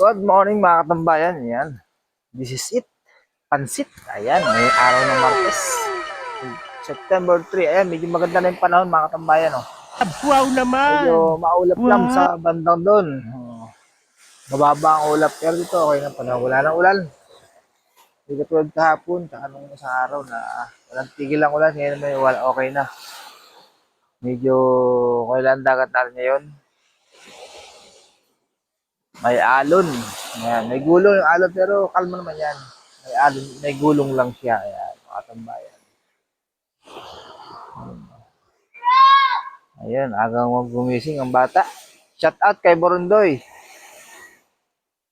Good morning mga katambayan. Yan. This is it. Pansit. Ayan. May araw ng Martes. September 3. Ayan. Medyo maganda na yung panahon mga katambayan. Oh. Wow naman! Medyo maulap lang Wow. sa bandang doon. Oh. Mababa ang ulap. Pero dito okay na panahon. Wala nang ulan. Hindi katulad kahapon. Tsaka nung isang araw na walang tigil ang ulan. Ngayon may wala, okay na. Medyo lang ang dagat natin ngayon. May alon. Ayan, may gulong yung alon pero kalma naman yan. May alon, may gulong lang siya. Ayan, mga tambayan. Ayan, agang wag gumising ang bata. Shout out kay Borondoy.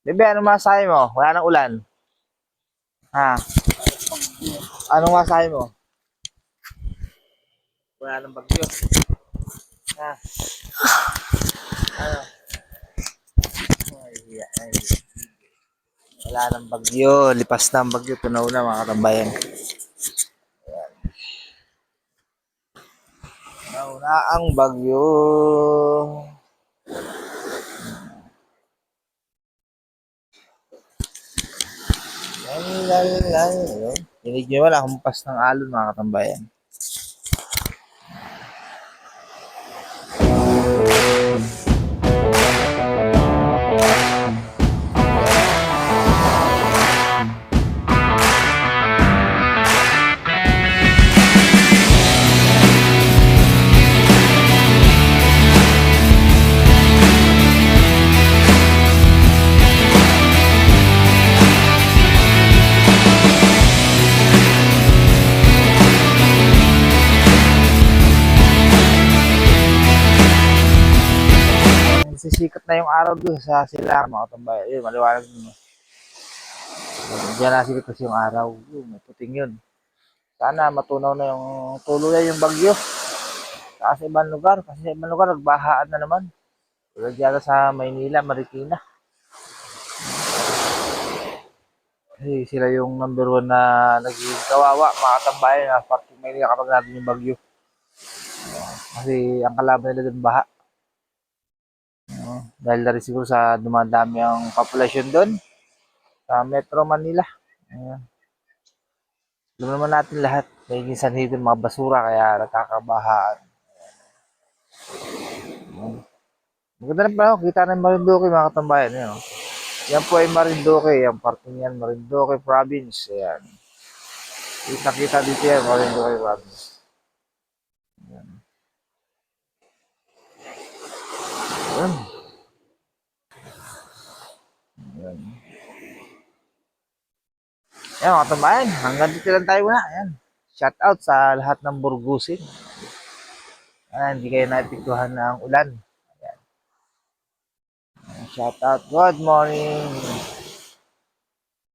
Bebe, ano masahe mo? Wala nang ulan. Ha? Anong masahe mo? Wala nang bagyo. Ha? Ano? Ay. Wala nang bagyo. Lipas na ang bagyo. Tunaw na mga katambayan. Ayan. Tunaw na ang bagyo. Lay, lay. Ayun. Dinig nyo wala humpas ng alon mga katambayan. Sisikat na yung araw doon sa sila mga katambayan. Ayun, maliwanag nun. Diyan nasikat kasi yung araw. Yun, may puting yun. Sana matunaw na yung tuloy na yung bagyo. Sa ibang lugar. Kasi sa ibang lugar, nagbahaan na naman. Tulad yata sa Maynila, Marikina. Kasi sila yung number one na naging kawawa, mga katambayan na parting Maynila kapag natin yung bagyo. Kasi ang kalaban nila doon baha. Oo. dahil na rin siguro sa dumadami ang populasyon doon sa Metro Manila. Ayan. Alam naman natin lahat, may sanhi doon mga basura kaya nakakabahaan. Ayan. Maganda na pala, kita na yung Marinduque mga katambayan. Ayan, oh. Yan po ay Marinduque, yung parting yan, Marinduque Province. Ayan. Kita-kita dito yan, Marinduque Province. Ayan. Ayan. Ayan. Ayan mga tambayan, hanggang dito lang tayo muna. Ayan. Shout out sa lahat ng burgusin. Ayan, hindi kayo naapektuhan ng ulan. Ayan, Shout out. Good morning.